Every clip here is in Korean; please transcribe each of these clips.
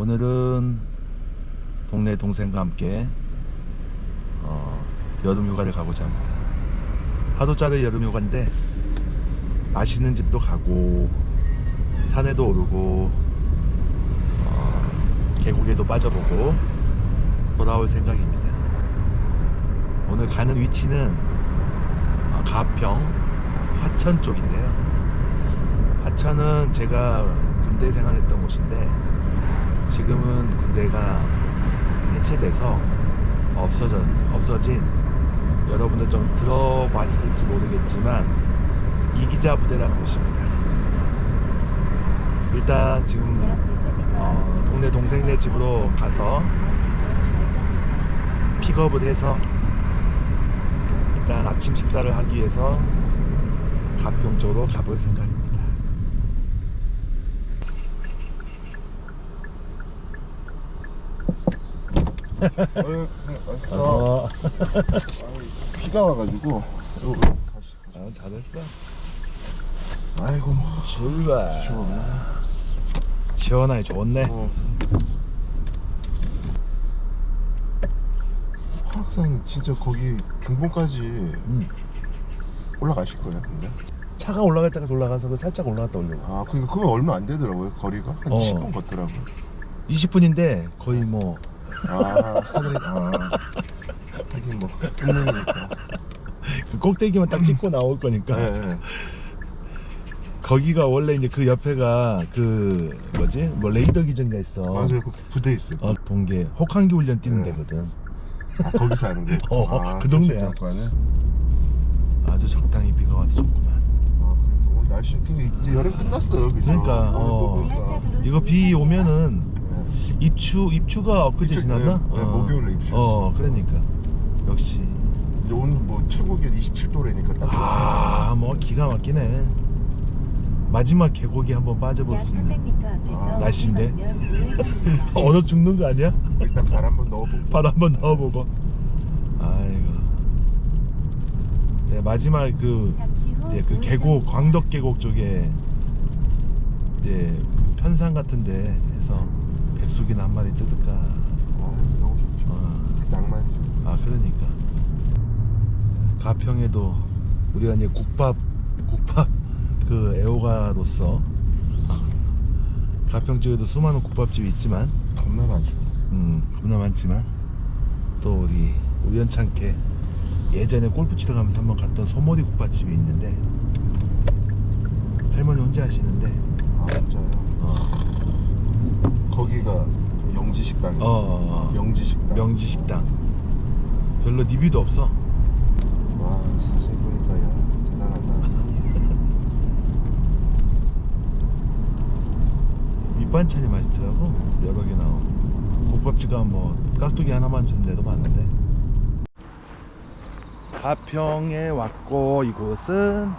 오늘은 동네 동생과 함께 어, 여름 휴가를 가고자 합니다. 하도 짜리 여름 휴가인데 맛있는 집도 가고 산에도 오르고 어, 계곡에도 빠져보고 돌아올 생각입니다. 오늘 가는 위치는 어, 가평 하천 쪽인데요. 하천은 제가 군대 생활했던 곳인데 지금은 군대가 해체돼서 없어져, 없어진 여러분들 좀 들어봤을지 모르겠지만 이기자 부대라는 곳입니다. 일단 지금 어, 동네 동생네 집으로 가서 픽업을 해서 일단 아침 식사를 하기 위해서 가평 쪽으로 가볼 생각 입니다. 어, 어서 비가 와가지고 이거 다시 아, 잘했어. 아이고 뭐 출발. 시원하네. 시원하게 좋네. 어. 화학산 진짜 거기 중봉까지 음. 올라가실 거예요 근데 차가 올라갈 때가 올라가서 그 살짝 올라갔다 오려고. 아 그러니까 그거 얼마 안 되더라고요 거리가 한 어. 20분 걷더라고 20분인데 거의 뭐 아 사들이 아 하긴 뭐 뚫리니까 그 꼭대기만 딱 찍고 나올 거니까 예, 예. 거기가 원래 이제 그 옆에가 그 뭐지 뭐 레이더 기전가 있어. 맞아요 그 부대 있어요 어 동계 혹한기 훈련 뛰는 네. 데거든. 아 거기서 하는 거 어, 그 동네야. 아 아주 적당히 비가 와서 좋구만. 그러니까 오늘 날씨 그 이제 여름 끝났어요 그죠 그러니까, 어. 오늘 보니까. 이거 비 오면은 예. 입추 입추가 엊그제 입추, 지났나? 네, 네, 목요일에 입추했어요. 어 그러니까 역시 이제 오늘 뭐 최고 기온 27도래니까 딱 좋아요. 아뭐 기가 막히네. 마지막 계곡에 한번 빠져볼 약수 있는 300m 앞에서 아, 날씨인데? 얼어 죽는 거 아니야? 일단 발 한번 넣어보고 발 한번 넣어보고. 아이고. 네, 마지막 그 잠시 후 이제 그 계곡 광덕 계곡 쪽에 이제 편산 같은데 해서 백숙이나 한 마리 뜯을까. 아 너무 좋죠. 어. 그 낭만이죠. 아 그러니까. 가평에도 우리가 이제 국밥 국밥 그 애호가로서 가평 쪽에도 수많은 국밥집이 있지만 겁나 많죠. 음 겁나 많지만 또 우리 우연찮게 예전에 골프 치러 가면서 한번 갔던 소머리 국밥집이 있는데 할머니 혼자 하시는데 아 진짜요? 어, 거기가 영지 식당이에요. 어, 어, 어. 영지 식당. 명지 식당. 별로 리뷰도 없어. 와 사진 보니까 야 대단하다. 밑반찬이 맛있더라고. 여러 개 나오고. 국밥집가 뭐 깍두기 하나만 주는 데도 많은데. 가평에 왔고 이곳은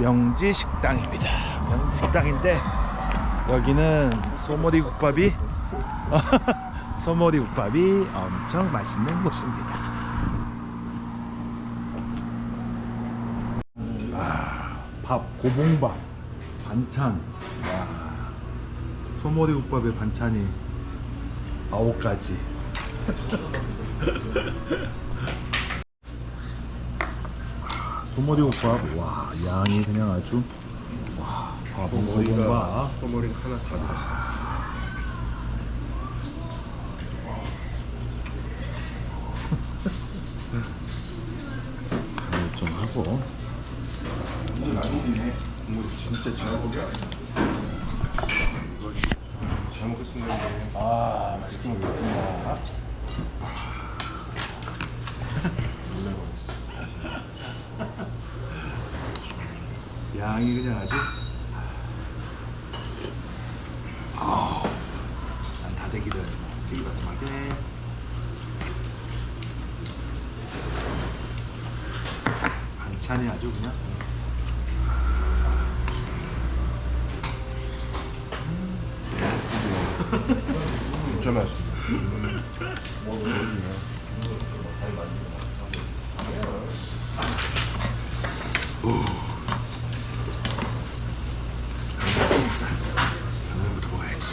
명지 식당입니다. 명지 식당인데 여기는 소머리 국밥이 소머리 국밥이 엄청 맛있는 곳입니다 아, 밥 고봉밥 반찬 와. 소머리 국밥에 반찬이 아홉 가지. 소머리 국밥, 와 양이 그냥 아주 와 밥은 고봉밥. 소머리가 하나 다 들었어 간을 좀 하고 국물이 진짜 진하고 잘 먹겠습니다 형님. 아 맛있게 먹겠습니다. 양이 그냥 아주 아주 그냥 진짜 맛있습니다 당면부터 먹어야지.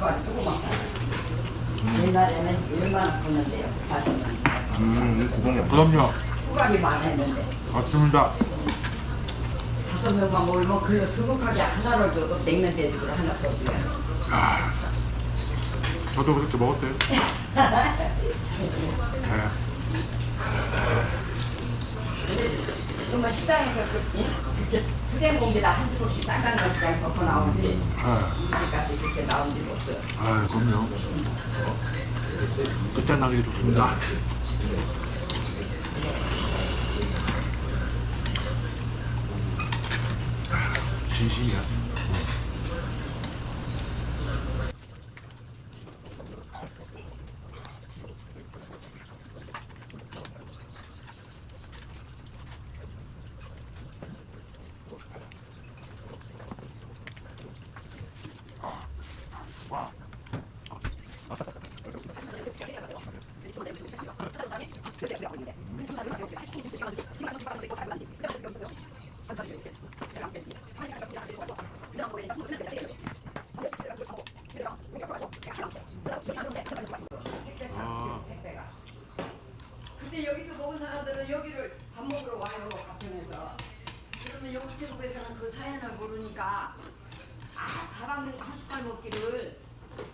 밥도 고봉밥에 옛날에는 얼마나 컸는데요, 사실은. 음, 구성이 안. 그럼요 후각이 많았는데. 맞습니다 다섯 명만 모이면 글로 수북하게 하나를 줘도 냉면 돼지고를 하나 써줘요. 아, 저도 그렇게 먹었어요 네. 그러면 식당에서 그, 수된 공기다 한 조각씩 딴딴 것까지 덮어 나오지. 아, 이제까지 그렇게 나온 적 없어요. 아 그럼요 끝장나는 게 좋습니다 진심이야 택배가. 근데 여기서 먹은 사람들은 여기를 밥 먹으러 와요, 가평에서. 그러면 여기 제국에서는 그 사연을 모르니까 아, 밥한 한 숟갈 먹기를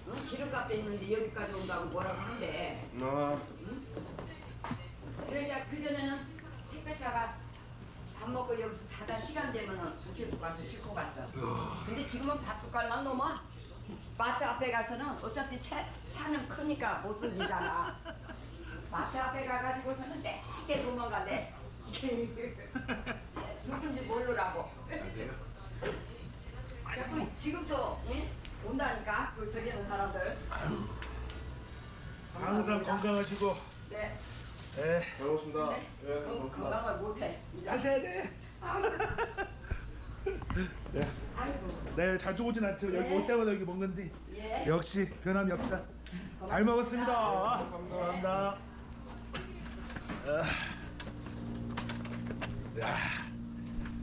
응? 기름값 있는데 여기까지 온다고 뭐라고 한대. 아, 그러니까 그전에는 택배차가 밥 먹고 여기서 자다 시간 되면은 우체국 가서 싣고 갔어. 근데 지금은 밥 숟갈만 넘어. 마트 앞에 가서는 어차피 차, 차는 크니까 못 쓰기잖아. 마트 앞에 가가지고서는 내게 도망가네. 누군지 모르라고. 자꾸 지금도 예? 온다니까 그 저기 있는 사람들. 항상 건강하시고 네. 네 잘 먹었습니다. 네. 예, 잘 건- 먹었습니다. 건강을 못해. 이제. 하셔야 돼 아이고. 네. 아이고. 네, 자주 오진 않죠. 여기 올 때마다 여기 먹는데 예. 역시 변함이 없다. 잘 먹었습니다. 감사합니다. 아, 야,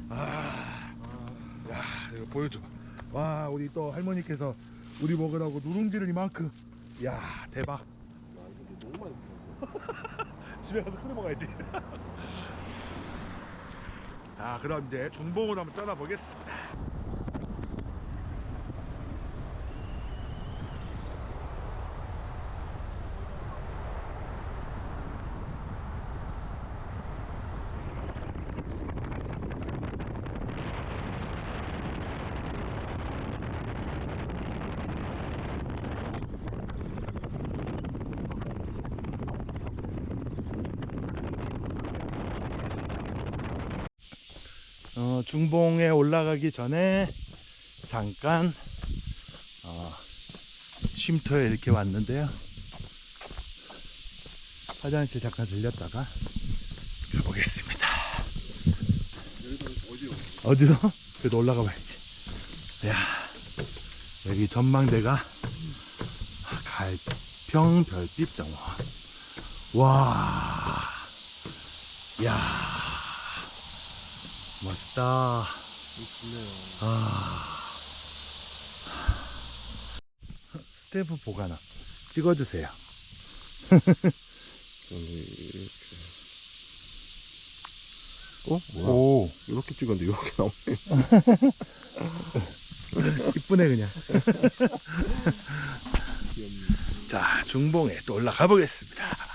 아, 야, 이거 보여줘. 와, 우리 또 할머니께서 우리 먹으라고 누룽지를 이만큼. 야, 대박. 야, 이거 너무 많이 부셨어. 집에 가서 끓여 먹어야지. 자, 그럼 이제 중봉으로 한번 떠나보겠습니다. 어, 중봉에 올라가기 전에 잠깐 어, 쉼터에 이렇게 왔는데요. 화장실 잠깐 들렸다가 가보겠습니다. 어디로? 그래도 올라가 봐야지. 야 여기 전망대가 갈평 별빛 정원. 와, 야. 멋있다. 아. 스태프 보관함 찍어주세요. 어? 뭐야? 오, 이렇게 찍었는데 이렇게 나오네. 이쁘네 그냥. 자, 중봉에 또 올라가 보겠습니다.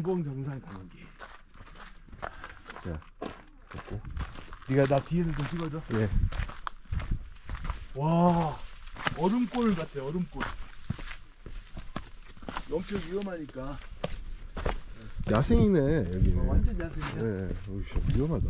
중봉 정상 가는 길. 자, 됐고. 네가 나 뒤에서 좀 찍어줘. 예. 와 얼음골 같아 얼음골. 엄청 위험하니까. 야생이네, 여기는. 어, 완전 야생이야. 예, 어이, 씨, 위험하다.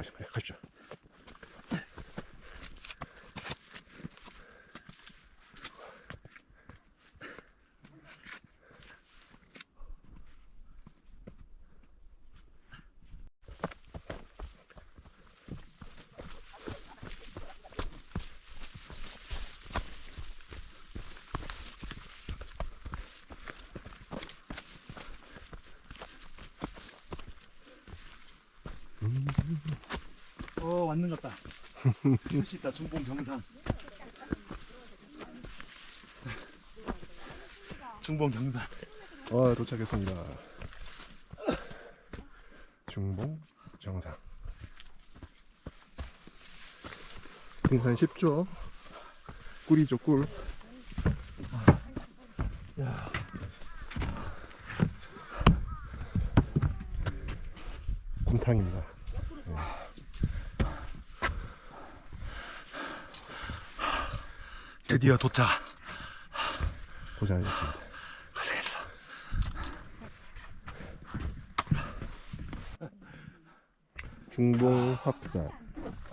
올라가시죠. 예, 가십시오. 어 왔는 것 같다. 할수 있다 중봉 정상. 중봉 정상. 어, 도착했습니다. 중봉 정상. 등산 쉽죠? 꿀이죠, 꿀. 야. 곰탕입니다. 드디어 도착. 고생하셨습니다. 고생했어. 중봉 확산.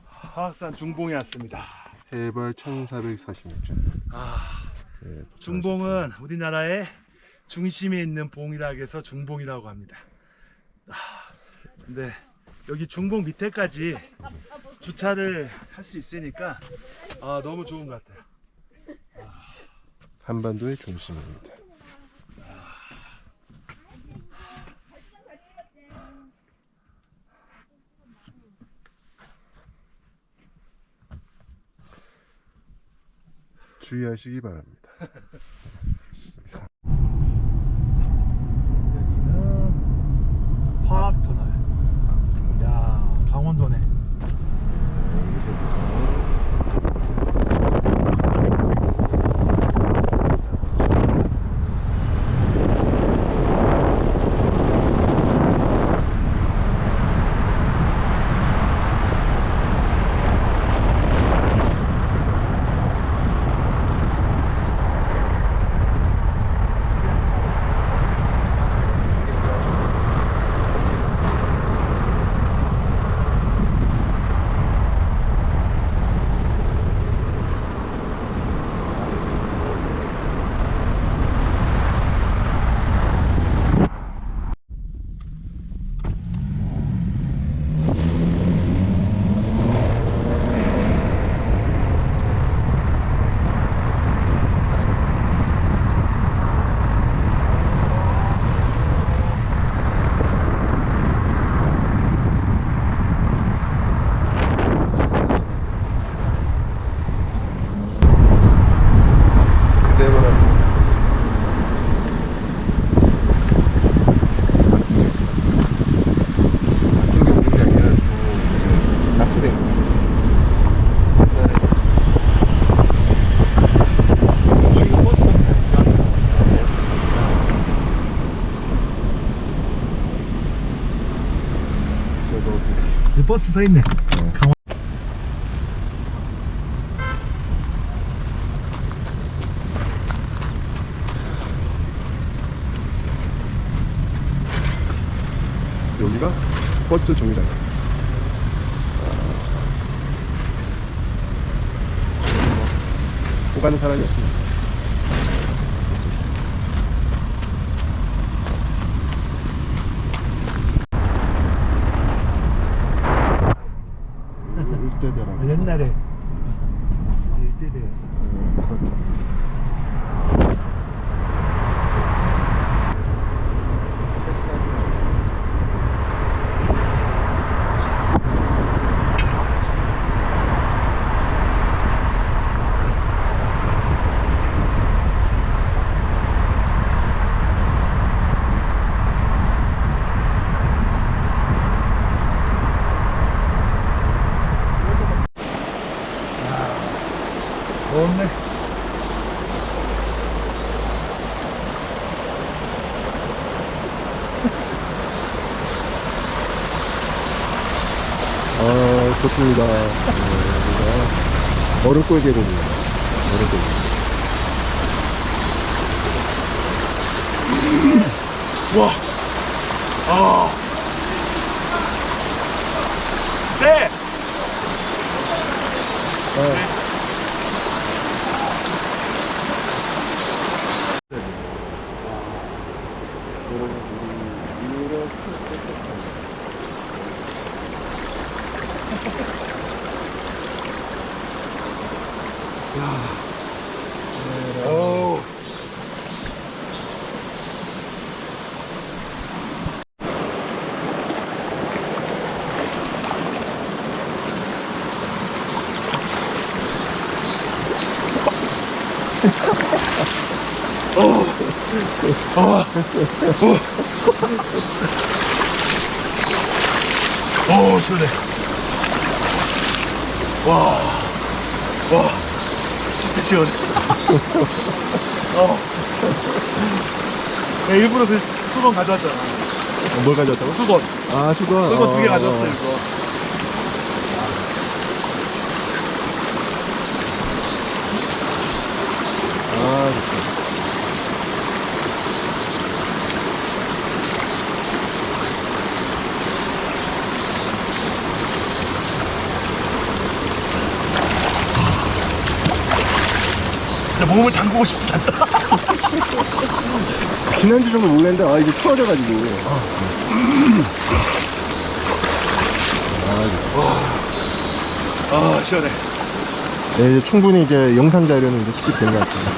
화학산 중봉에 왔습니다. 해발 1446점. 아, 예, 중봉은 우리나라의 중심에 있는 봉이라 해서 중봉이라고 합니다. 아, 근데 여기 중봉 밑에까지 주차를 할 수 있으니까 아, 너무 좋은 것 같아요. 한반도의 중심입니다. 주의하시기 바랍니다. 여기는 화학터널. 야, 강원도네. 그대로 바뀐 게 없는 게 아니라 또 이제 낙후된 거. 옛날에 지금 버스 저도 어떻게 버스 서 있네. 여기가 버스 정류장. 아, 오가는 사람이. 없습니다. 옛날에 좋네. 아, 좋습니다. 네, 얼음골 계곡입니다. 얼음골. 와. 아. 여러분들이 이렇게 깨끗한 오. 오, 시원해. 와, 와, 진짜 시원해. 어. 내 일부러 그 수건 가져왔잖아. 어, 뭘 가져왔다고? 수건. 아, 수건. 수건 두개 어, 가져왔어, 어. 이거. 아, 좋다. 몸을 담그고 싶지 않다. 지난주 정도 몰랐는데, 아, 이게 추워져가지고. 아, 시원해. 네, 이제 충분히 이제 영상 자료는 이제 수집된 것 같습니다.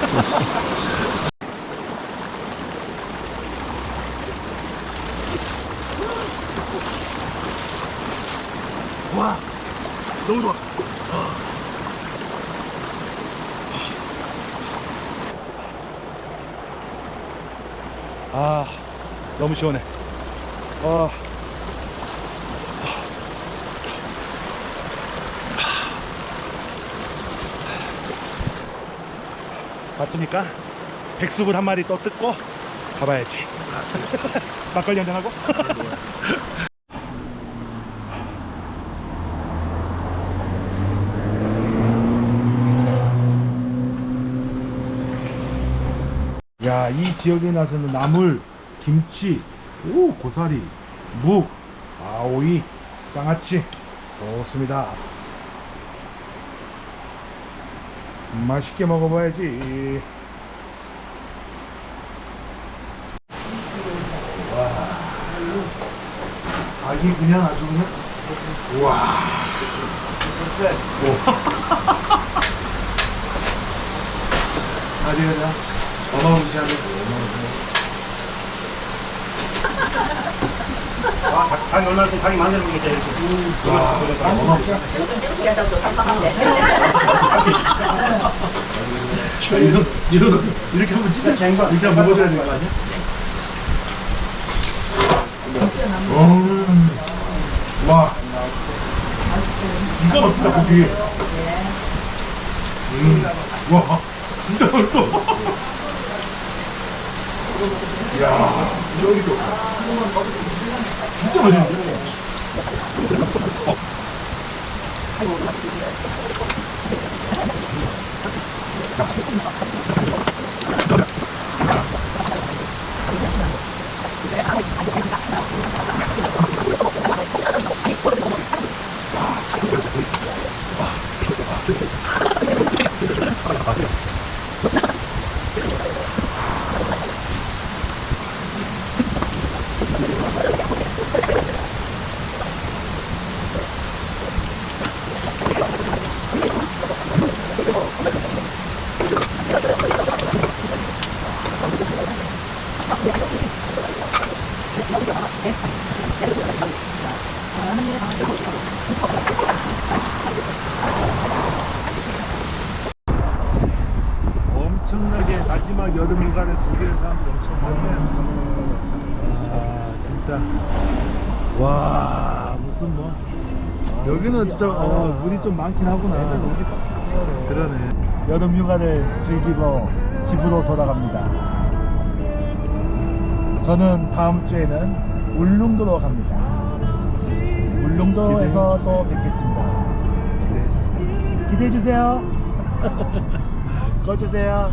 와, 너무 좋아. 아, 너무 시원해. 아. 봤으니까 백숙을 한 마리 또 뜯고 가봐야지. 막걸리 한잔 하고. 야, 이 지역에 나서는 나물, 김치, 오, 고사리, 묵, 아오이, 장아찌. 좋습니다. 맛있게 먹어봐야지. 와. 아기 그냥 아주 그냥. 우와. 아주 그냥. 어마무시하 게. 닭이 얼마나 닭이 만드는 게 이렇게 와, 이런, 이런, 이렇게 하면 진짜 갱바, 이렇게 하면 먹어줘야 되는 거 아니야? 음, 와. 이거 맛있다, 고기. 음, 와. 진짜 맛있어. 이야, 여기도 진짜 맛있는데? 어. 엄청나게 마지막 여름 휴가를 즐기는 사람들이 엄청 많네요. 아 진짜 와 무슨 뭐 여기는 진짜 어, 물이 좀 많긴 하구나. 그러네. 여름 휴가를 즐기고 집으로 돌아갑니다. 저는 다음 주에는 울릉도로 갑니다. 울릉도에서 또 뵙겠습니다. 기대해 주세요. 꺼주세요.